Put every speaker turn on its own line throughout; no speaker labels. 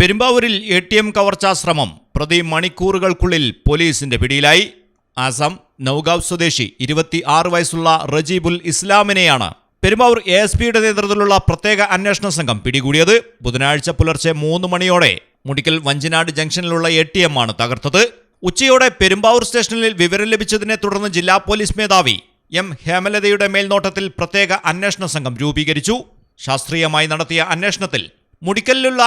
പെരുമ്പാവൂരിൽ A T M കവർച്ചാ ശ്രമം പ്രതി മണിക്കൂറുകൾക്കുള്ളിൽ പോലീസിന്റെ പിടിയിലായി. ആസാം നൌഗാവ് സ്വദേശി ഇരുപത്തി ആറ് വയസ്സുള്ള റജീബുൽ ഇസ്ലാമിനെയാണ് പെരുമ്പാവൂർ എ എസ് പിയുടെ നേതൃത്വത്തിലുള്ള പ്രത്യേക അന്വേഷണ സംഘം പിടികൂടിയത്. ബുധനാഴ്ച പുലർച്ചെ മൂന്ന് മണിയോടെ മുടിക്കൽ വഞ്ചിനാട് ജംഗ്ഷനിലുള്ള എ ടി എം ആണ് തകർത്തത്. ഉച്ചയോടെ പെരുമ്പാവൂർ സ്റ്റേഷനിൽ വിവരം ലഭിച്ചതിനെ തുടർന്ന് ജില്ലാ പോലീസ് മേധാവി എം ഹേമലതയുടെ മേൽനോട്ടത്തിൽ പ്രത്യേക അന്വേഷണ സംഘം രൂപീകരിച്ചു. ശാസ്ത്രീയമായി നടത്തിയ അന്വേഷണത്തിൽ മുടിക്കലിലുള്ള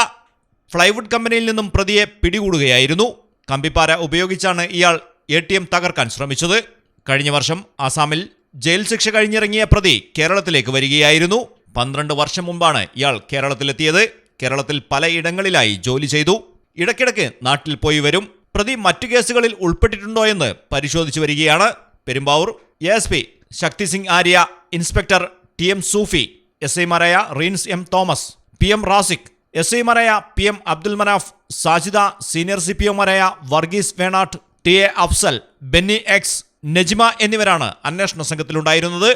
ഫ്ലൈവുഡ് കമ്പനിയിൽ നിന്നും പ്രതിയെ പിടികൂടുകയായിരുന്നു. കമ്പിപ്പാര ഉപയോഗിച്ചാണ് ഇയാൾ എ ടി എം തകർക്കാൻ ശ്രമിച്ചത്. കഴിഞ്ഞ വർഷം ആസാമിൽ ജയിൽ ശിക്ഷ കഴിഞ്ഞിറങ്ങിയ പ്രതി കേരളത്തിലേക്ക് വരികയായിരുന്നു. പന്ത്രണ്ട് വർഷം മുമ്പാണ് ഇയാൾ കേരളത്തിലെത്തിയത്. കേരളത്തിൽ പലയിടങ്ങളിലായി ജോലി ചെയ്തു. ഇടയ്ക്കിടയ്ക്ക് നാട്ടിൽ പോയി വരും. പ്രതി മറ്റു കേസുകളിൽ ഉൾപ്പെട്ടിട്ടുണ്ടോ എന്ന് പരിശോധിച്ചു വരികയാണ്. Perumbavoor S P Shakti Singh Arya inspector T M Sufi S ഐമാരായ Reens M Thomas P M Rasik S ഐമാരായ P M Abdul Manaf Sajida senior C P ഒമാരായ Varghese Venatt T A Afsal Benny X Najima എന്നിവരാണ് അന്വേഷണ സംഘത്തിലുണ്ടായിരുന്നത്.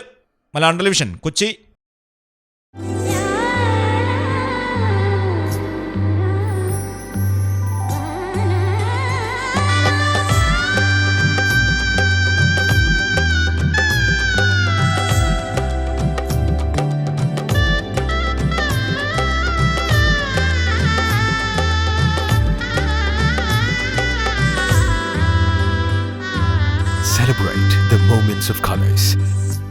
Malayalam television Kochi.
Celebrate the moments of colors.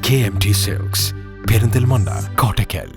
KMT Silks, Perindalmanda, Kottakkal.